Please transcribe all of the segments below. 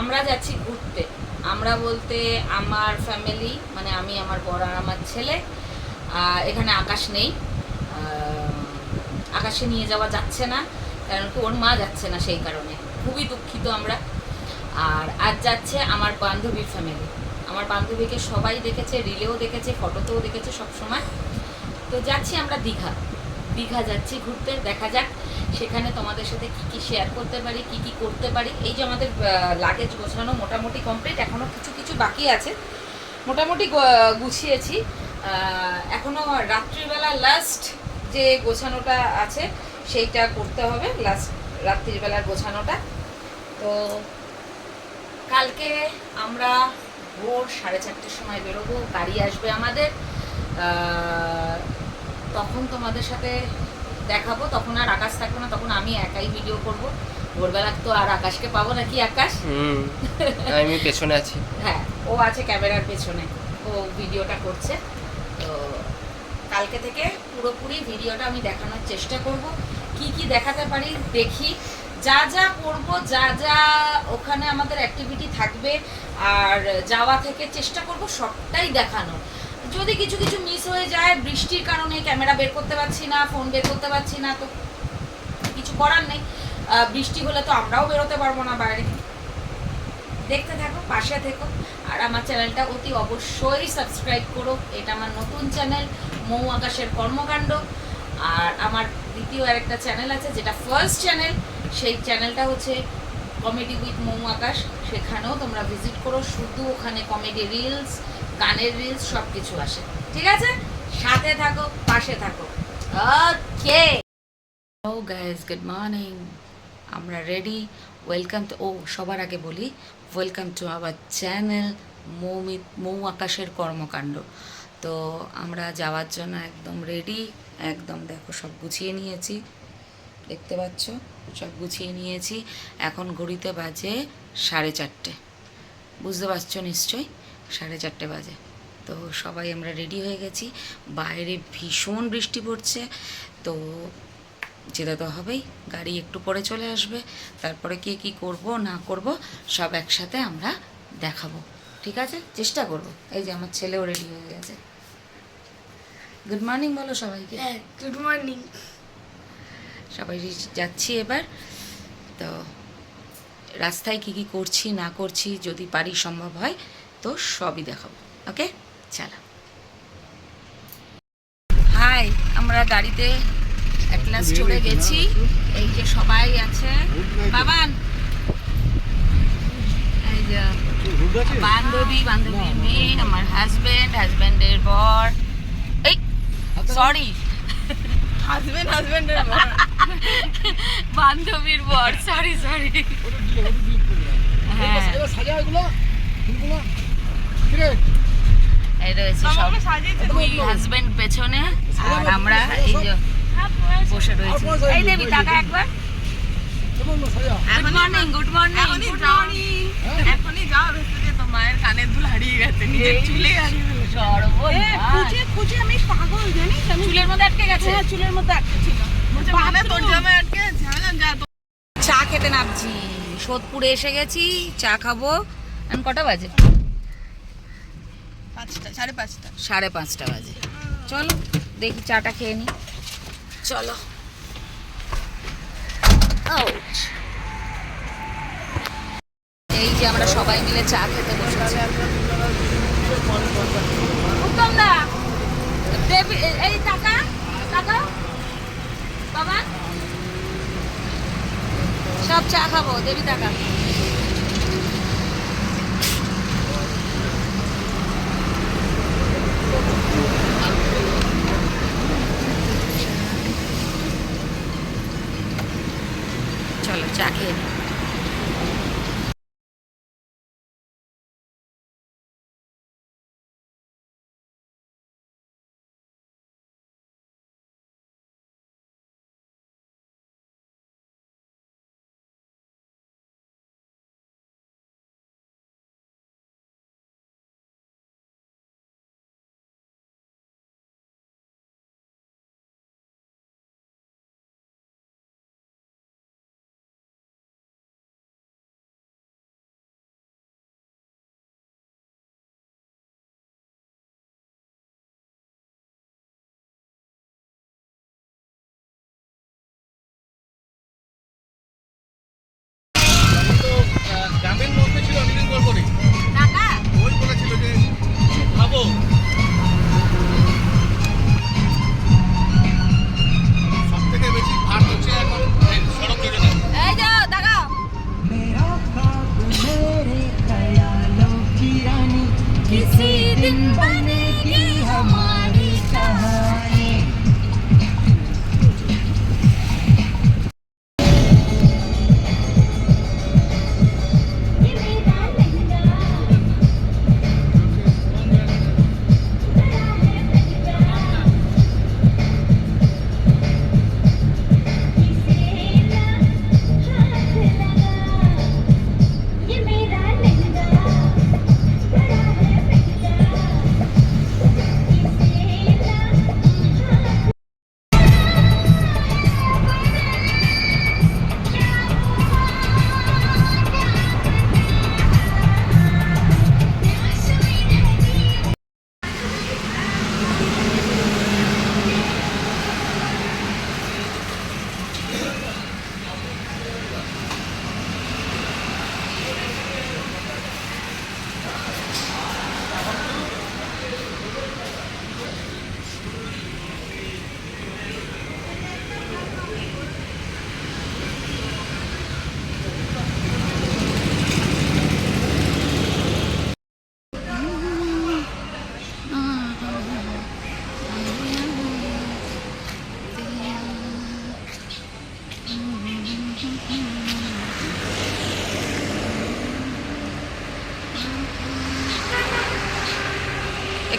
আমরা যাচ্ছি ঘুরতে। আমরা বলতে আমার ফ্যামিলি মানে আমি, আমার বড় আর আমার ছেলে এখানে আকাশ নেই। আকাশে নিয়ে যাওয়া যাচ্ছে না, কারণ কি ওর মা যাচ্ছে না সেই কারণে। খুবই দুঃখিত আমরা। আর আজ যাচ্ছে আমার বান্ধবীর ফ্যামিলি আমার বান্ধবীকে সবাই দেখেছে রিলেও দেখেছে ফটোতেও দেখেছে সব সময় তো যাচ্ছি আমরা দীঘা। দীঘা যাচ্ছি ঘুরতে। দেখা যাক সেখানে তোমাদের সাথে কি কি শেয়ার করতে পারি কি কি করতে পারি। এই যে আমাদের লাগেজ গোছানো মোটামুটি কমপ্লিট এখনও কিছু কিছু বাকি আছে। মোটামুটি গুছিয়েছি। আহ, এখনও রাত্রিবেলা লাস্ট যে গোছানোটা আছে সেইটা করতে হবে। লাস্ট রাত্রিবেলার গোছানোটা। তো কালকে আমরা ভোর সাড়ে চারটের সময় বেরোবো গাড়ি আসবে আমাদের। তখন তোমাদের সাথে দেখাবো তখন আর আকাশ থাকবে না তখন আমি একাই ভিডিও করব। ভোরবেলা তো আর আকাশকে পাবো নাকি আকাশ? আমি পেছনে আছি। হ্যাঁ ও আছে ক্যামেরার পেছনে ও ভিডিওটা করছে। তো কালকে থেকে পুরোপুরি ভিডিওটা আমি দেখানোর চেষ্টা করব। কি কি দেখাতে পারি দেখি। যা যা করব যা যা ওখানে আমাদের অ্যাক্টিভিটি থাকবে আর যাওয়া থেকে চেষ্টা করব সবটাই দেখানো যদি কিছু কিছু মিস হয়ে যায়, বৃষ্টির কারণে ক্যামেরা বের করতে পারছি না ফোন বের করতে পারছি না, তো কিছু করার নেই। বৃষ্টি হলে তো আমরাও বেরোতে পারব না বাইরে। দেখতে থাকো, পাশে থেকো। আর আমার চ্যানেলটা অতি অবশ্যই সাবস্ক্রাইব করো। এটা আমার নতুন চ্যানেল, মৌ আকাশের কর্মকাণ্ড। আর আমার দ্বিতীয় আরেকটা চ্যানেল আছে, যেটা ফার্স্ট চ্যানেল সেই চ্যানেলটা হচ্ছে কমেডি উইথ মৌ আকাশ। সেখানেও তোমরা ভিজিট করো। শুধু ওখানে কমেডি রিলস গানের রিলস সব কিছু আসে। ঠিক আছে? সাথে থাকো, পাশে থাকো। ওকে ও গাইজ গুড মর্নিং আমরা রেডি ওয়েলকাম টু ও, সবার আগে বলি welcome to our channel Moumit Mou আকাশের কর্মকাণ্ড। তো আমরা যাওয়ার জন্য একদম রেডি একদম দেখো, সব গুছিয়ে নিয়েছি। দেখতে পাচ্ছ? সব গুছিয়ে নিয়েছি। এখন ঘড়িতে বাজে সাড়ে চারটে। বুঝতে পারছ নিশ্চয়ই? সাড়ে চারটে বাজে। তো সবাই আমরা রেডি হয়ে গেছি। বাইরে ভীষণ বৃষ্টি পড়ছে। তো যেতে তো হবেই। গাড়ি একটু পরে চলে আসবে। তারপরে কে কি করব না করব সব একসাথে আমরা দেখাবো। ঠিক আছে? চেষ্টা করব। এই যে আমার ছেলেও রেডি হয়ে গেছে। গুড মর্নিং বলো সবাইকে। হ্যাঁ গুড মর্নিং সবাই যাচ্ছি এবার। তো রাস্তায় কি কি করছি না করছি যদি পারি সম্ভব হয় তো সবই দেখাবো ওকে চলো। হাই আমরা গাড়িতে অ্যাটলাস চলে গেছি। এই যে সবাই আছে। বাবান! বান্ধবী বান্ধবীর মেয়ে আমার হাজবেন্ড হাজবেন্ডের বর। এই সরি হাজবেন্ড হাজবেন্ডের বান্ধবীর বর সরি সরি হ্যাঁ। এই রয়েছে সব দুই হাজবেন্ড পেছনে আর আমরা এই যে বসে রয়েছি। এই দেবী টাকা একবার। Good morning good morning good morning এখনই যাও ভেসে যে তো মায়ের কানের দুল হারিয়ে গেছে নিজের চুলে হারিয়ে খুঁজে খুঁজে আমি পাগল জানিস? আমি চুলের মধ্যে আটকে গেছে? হ্যাঁ চুলের মধ্যে আটকে ছিল। মানে তোর জামায় আটকে আছে আমি বললাম, যা তো চা খেতে নামছি। সোদপুরে এসে গেছি চা খাব। এখন কটা বাজে? পাঁচটা সাড়ে পাঁচটা। সাড়ে পাঁচটা বাজে। চলো দেখি চাটা খেয়ে নি। চলো। এই যে আমরা সবাই মিলে চা খেতে বসেছি। উত্তম দা দেবী এই টাকা টাকা বাবা। সব চা খাব দেবী টাকা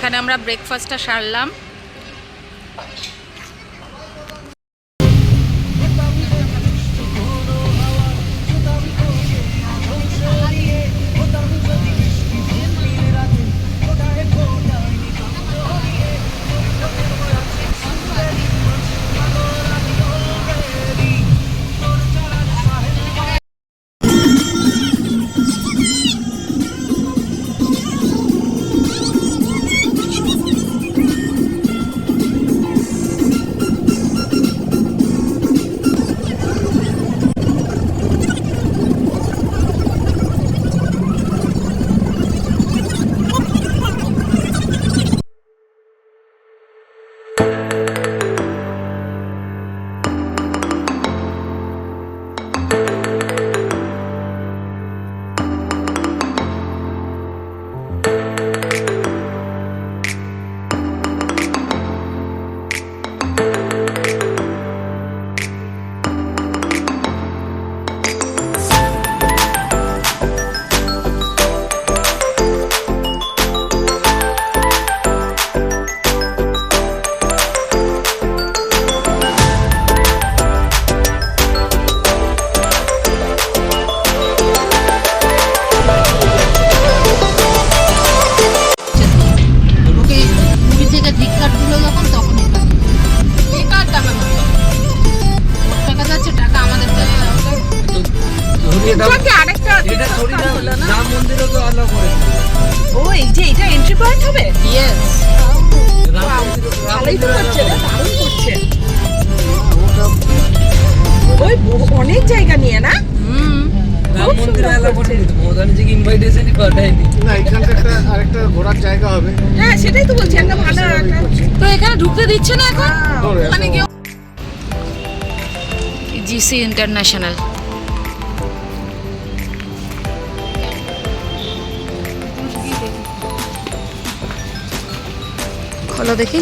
এখানে আমরা ব্রেকফাস্টটা সারলাম। দিচ্ছে না এখন? ধরে মানে কেউ জিসি ইন্টারন্যাশনাল খোলো দেখি।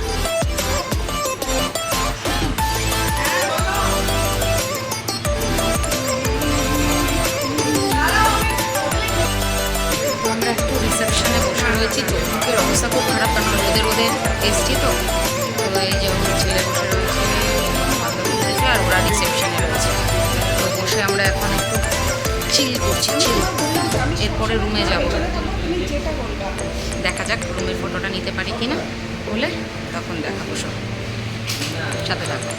রয়েছি চোখের অবস্থা খুব খারাপ, কারণ রোদে রোদে এসছি তো। এই যে আমার ছেলে আর ওরা রিসেপশনে রয়েছে। তো বসে আমরা এখন একটু চিল করছি চিল এরপরে রুমে যাব। দেখা যাক রুমের ফটোটা নিতে পারি কি না বলে তখন দেখাবো সব। সাথে থাকো।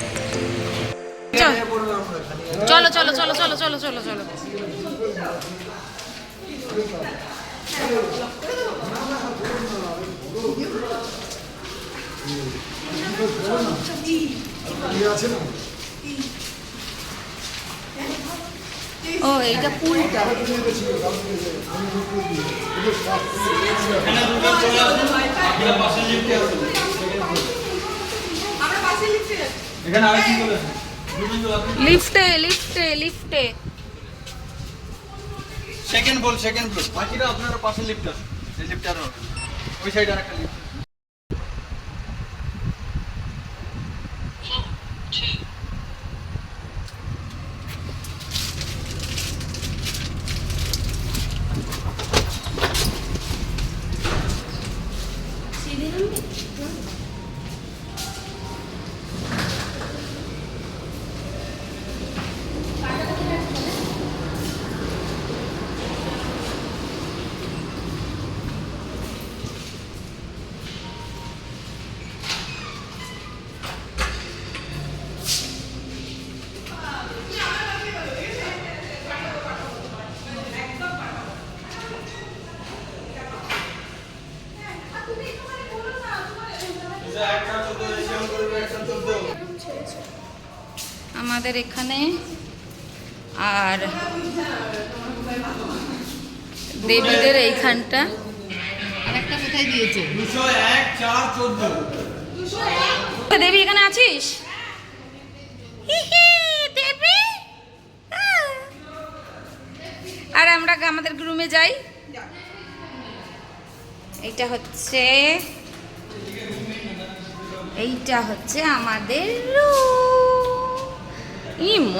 চলো চলো চলো চলো চলো চলো চলো। ও এইটা পুলটা। লিফটে লিফটে। লিফটে সেকেন্ড বল সেকেন্ড বল বাকিরা আপনারা পাশে লিফট আছে। এই লিফট আর ওই সাইডে আরেকটা লিফট আমাদের এখানে। আর দেবীদের এইখানটা। আর কোথায় দিয়েছে? দেবী এখানে আছিস? আর আমরা আমাদের রুমে যাই। এইটা হচ্ছে এইটা হচ্ছে আমাদের রুম ই ম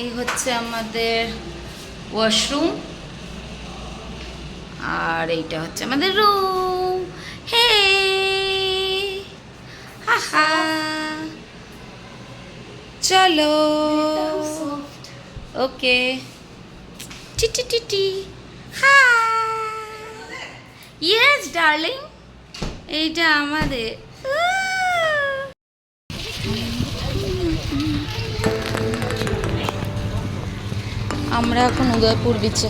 এই হচ্ছে আমাদের ওয়াশরুম আর এইটা হচ্ছে আমাদের রুম হে হাহা চলো। Okay T T T hi yes darling এইটা আমাদের আমরা এখন উদয়পুর বিচে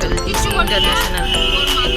আমাদের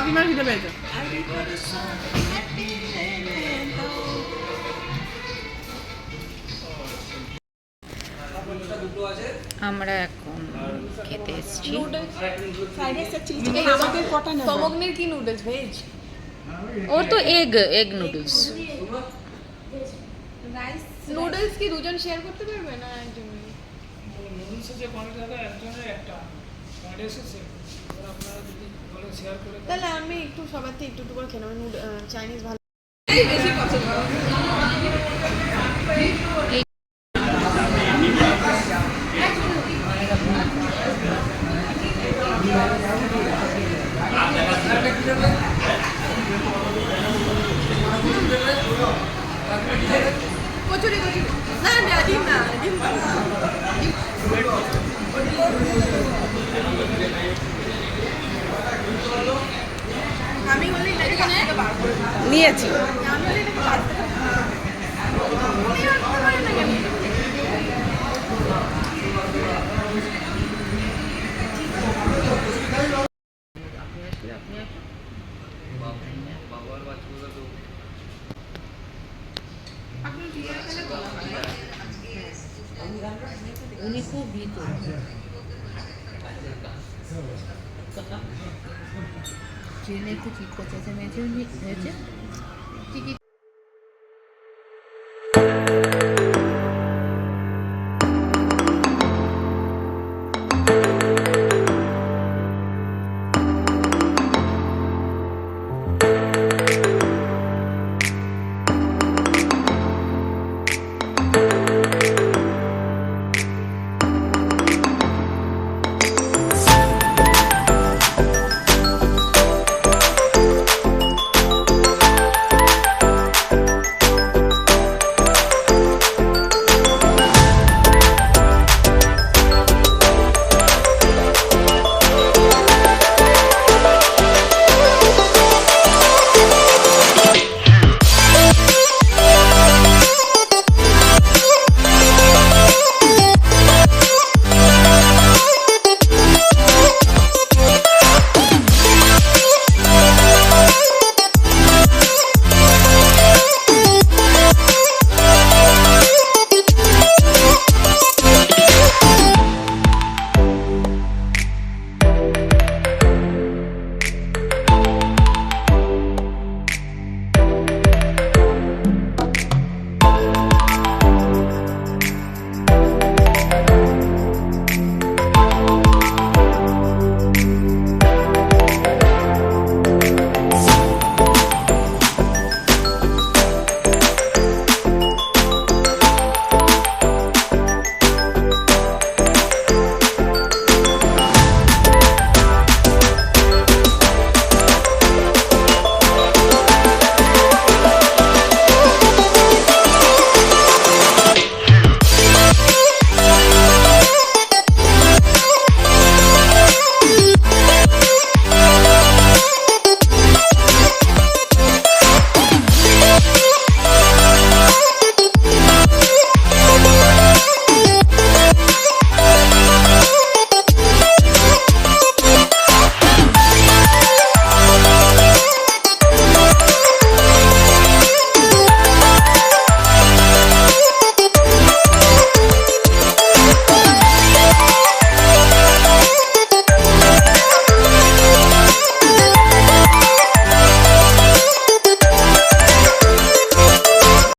কাকিমার খিদে পেয়েছে। আমরা এখন খেতে এসেছি। কি নুডলস ভেজ ও তো এগ এগ নুডলস নুডলস কি দুজন শেয়ার করতে পারবে না একজন তাহলে আমি একটু সবার থেকে একটু একটু করে খেলাম চাইনিজ ভালো। কচুরি কচুরি না না ডিম না ডিম আমি হলে এটাকে কাছ থেকে বার করে দিতাম। নিয়েছি আমি হলে এটাকে কাছ থেকে উনি আর করতে পারেন না কেন? উনি খুব ভীত ট্রেনে একটু ঠিক করছে মেয়েছে হয়েছে টিকিট